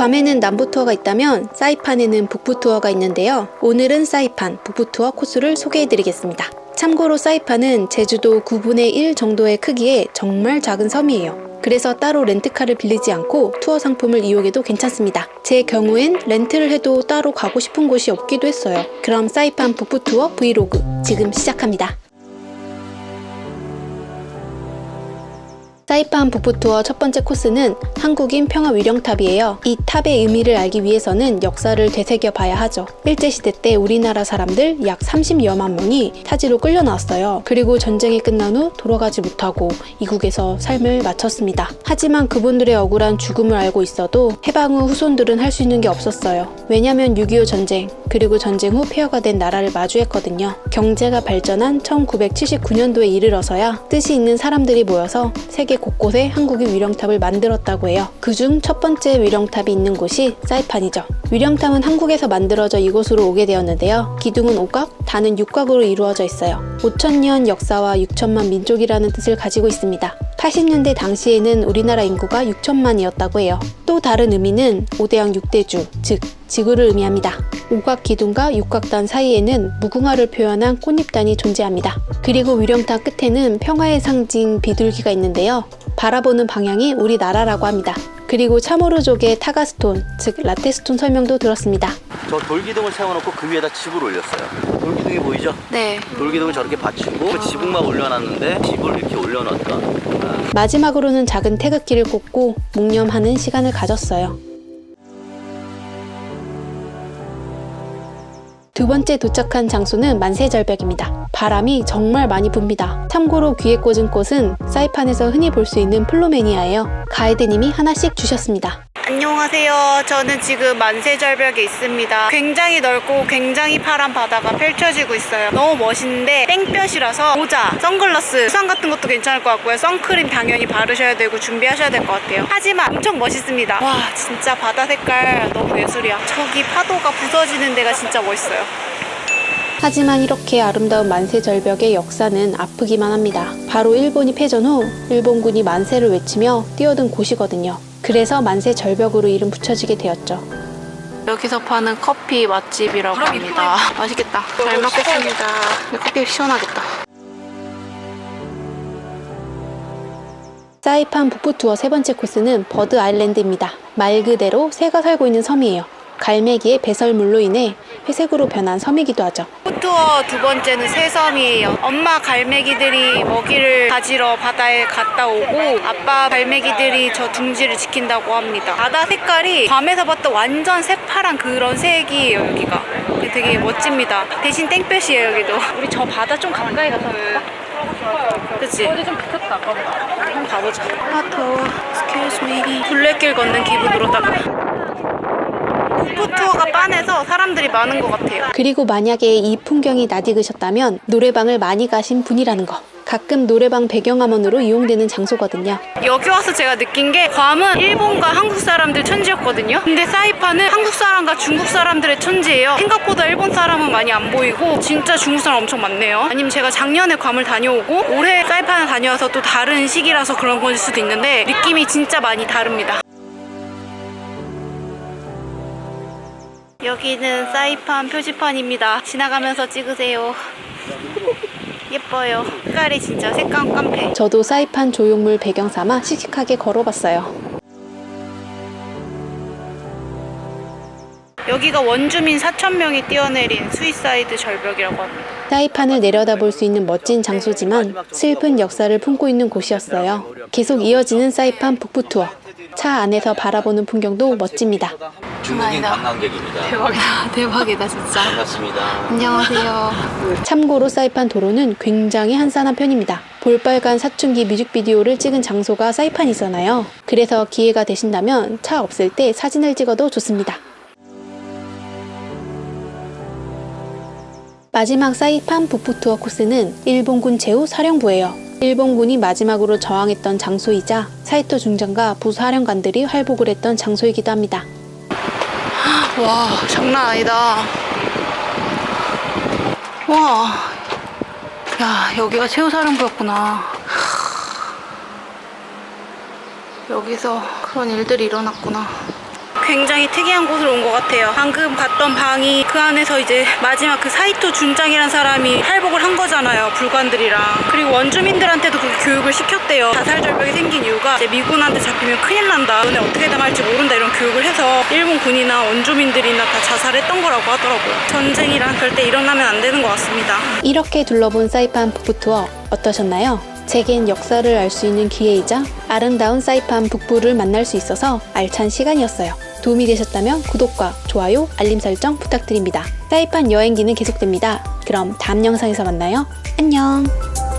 밤에는 남부 투어가 있다면 사이판에는 북부 투어가 있는데요. 오늘은 사이판 북부 투어 코스를 소개해드리겠습니다. 참고로 사이판은 제주도 9분의 1 정도의 크기의 정말 작은 섬이에요. 그래서 따로 렌트카를 빌리지 않고 투어 상품을 이용해도 괜찮습니다. 제 경우엔 렌트를 해도 따로 가고 싶은 곳이 없기도 했어요. 그럼 사이판 북부 투어 브이로그 지금 시작합니다. 사이판 북부 투어 첫 번째 코스는 한국인 평화 위령탑이에요. 이 탑의 의미를 알기 위해서는 역사를 되새겨 봐야 하죠. 일제시대 때 우리나라 사람들 약 30여만 명이 타지로 끌려 나왔어요. 그리고 전쟁이 끝난 후 돌아가지 못하고 이국에서 삶을 마쳤습니다. 하지만 그분들의 억울한 죽음을 알고 있어도 해방 후 후손들은 할 수 있는 게 없었어요. 왜냐면 6.25 전쟁, 그리고 전쟁 후 폐허가 된 나라를 마주했거든요. 경제가 발전한 1979년도에 이르러서야 뜻이 있는 사람들이 모여서 세계 곳곳에 한국의 위령탑을 만들었다고 해요. 그중 첫 번째 위령탑이 있는 곳이 사이판이죠. 위령탑은 한국에서 만들어져 이곳으로 오게 되었는데요. 기둥은 오각, 단은 육각으로 이루어져 있어요. 5천년 역사와 6천만 민족이라는 뜻을 가지고 있습니다. 80년대 당시에는 우리나라 인구가 6천만이었다고 해요. 또 다른 의미는 5대양 6대주, 즉 지구를 의미합니다. 오각 기둥과 육각단 사이에는 무궁화를 표현한 꽃잎단이 존재합니다. 그리고 위령탑 끝에는 평화의 상징 비둘기가 있는데요. 바라보는 방향이 우리나라라고 합니다. 그리고 차모르족의 타가스톤, 즉 라테스톤 설명도 들었습니다. 저 돌기둥을 세워놓고 그 위에다 집을 올렸어요. 돌기둥이 보이죠? 네. 돌기둥을 저렇게 받치고 지붕만 올려놨는데 집을 이렇게 올려놨다. 아, 마지막으로는 작은 태극기를 꽂고 묵념하는 시간을 가졌어요. 두 번째 도착한 장소는 만세절벽입니다. 바람이 정말 많이 붑니다. 참고로 귀에 꽂은 꽃은 사이판에서 흔히 볼 수 있는 플로메니아예요. 가이드님이 하나씩 주셨습니다. 안녕하세요. 저는 지금 만세절벽에 있습니다. 굉장히 넓고 굉장히 파란 바다가 펼쳐지고 있어요. 너무 멋있는데 땡볕이라서 모자, 선글라스, 수상 같은 것도 괜찮을 것 같고요. 선크림 당연히 바르셔야 되고 준비하셔야 될 것 같아요. 하지만 엄청 멋있습니다. 와 진짜 바다 색깔 너무 예술이야. 저기 파도가 부서지는 데가 진짜 멋있어요. 하지만 이렇게 아름다운 만세절벽의 역사는 아프기만 합니다. 바로 일본이 패전 후 일본군이 만세를 외치며 뛰어든 곳이거든요. 그래서 만세 절벽으로 이름 붙여지게 되었죠. 여기서 파는 커피 맛집이라고 합니다. 맛있겠다. 잘 먹겠습니다. 커피 시원하겠다. 사이판 북부 투어 세 번째 코스는 버드 아일랜드입니다. 말 그대로 새가 살고 있는 섬이에요. 갈매기의 배설물로 인해 회색으로 변한 섬이기도 하죠. 투어 두 번째는 새섬이에요. 엄마 갈매기들이 먹이를 가지러 바다에 갔다 오고 아빠 갈매기들이 저 둥지를 지킨다고 합니다. 바다 색깔이 밤에서 봤던 완전 새파란 그런 색이에요 여기가. 되게 멋집니다. 대신 땡볕이에요 여기도. 우리 저 바다 좀 가까이 가서 볼까? 그치? 어디 좀 붙었다 한번 가보자. 아 더워. Excuse me. 둘레길 걷는 기분으로다가. 푸투어가 빤해서 사람들이 많은 것 같아요. 그리고 만약에 이 풍경이 낯익으셨다면 노래방을 많이 가신 분이라는 거. 가끔 노래방 배경화면으로 이용되는 장소거든요. 여기 와서 제가 느낀 게 괌은 일본과 한국 사람들 천지였거든요. 근데 사이판은 한국 사람과 중국 사람들의 천지예요. 생각보다 일본 사람은 많이 안 보이고 진짜 중국 사람 엄청 많네요. 아니면 제가 작년에 괌을 다녀오고 올해 사이판을 다녀와서 또 다른 시기라서 그런 걸 수도 있는데 느낌이 진짜 많이 다릅니다. 여기는 사이판 표지판입니다. 지나가면서 찍으세요. 예뻐요. 색깔이 진짜 색감 깜패. 저도 사이판 조형물 배경 삼아 씩씩하게 걸어봤어요. 여기가 원주민 4,000명이 뛰어내린 스위사이드 절벽이라고 합니다. 사이판을 내려다볼 수 있는 멋진 장소지만 슬픈 역사를 품고 있는 곳이었어요. 계속 이어지는 사이판 북부 투어. 차 안에서 바라보는 풍경도 멋집니다. 중국인 관광객입니다. 대박이다, 대박이다 진짜. 반갑습니다. 안녕하세요. 참고로 사이판 도로는 굉장히 한산한 편입니다. 볼빨간 사춘기 뮤직비디오를 찍은 장소가 사이판이잖아요. 그래서 기회가 되신다면 차 없을 때 사진을 찍어도 좋습니다. 마지막 사이판 북부 투어 코스는 일본군 제후 사령부예요. 일본군이 마지막으로 저항했던 장소이자 사이토 중장과 부사령관들이 활복을 했던 장소이기도 합니다. 와 장난 아니다 와 야, 여기가 최우사령부였구나. 여기서 그런 일들이 일어났구나. 굉장히 특이한 곳으로 온 것 같아요. 방금 봤던 방이 그 안에서 이제 마지막 그 사이토 준장이란 사람이 탈북을 한 거잖아요. 불관들이랑. 그리고 원주민들한테도 그 교육을 시켰대요. 자살 절벽이 생긴 이유가 이제 미군한테 잡히면 큰일 난다. 너네 어떻게 당할지 모른다. 이런 교육을 해서 일본 군이나 원주민들이나 다 자살했던 거라고 하더라고요. 전쟁이란 절대 일어나면 안 되는 것 같습니다. 이렇게 둘러본 사이판 북부 투어 어떠셨나요? 제겐 역사를 알 수 있는 기회이자 아름다운 사이판 북부를 만날 수 있어서 알찬 시간이었어요. 도움이 되셨다면 구독과 좋아요, 알림 설정 부탁드립니다. 사이판 여행기는 계속됩니다. 그럼 다음 영상에서 만나요. 안녕!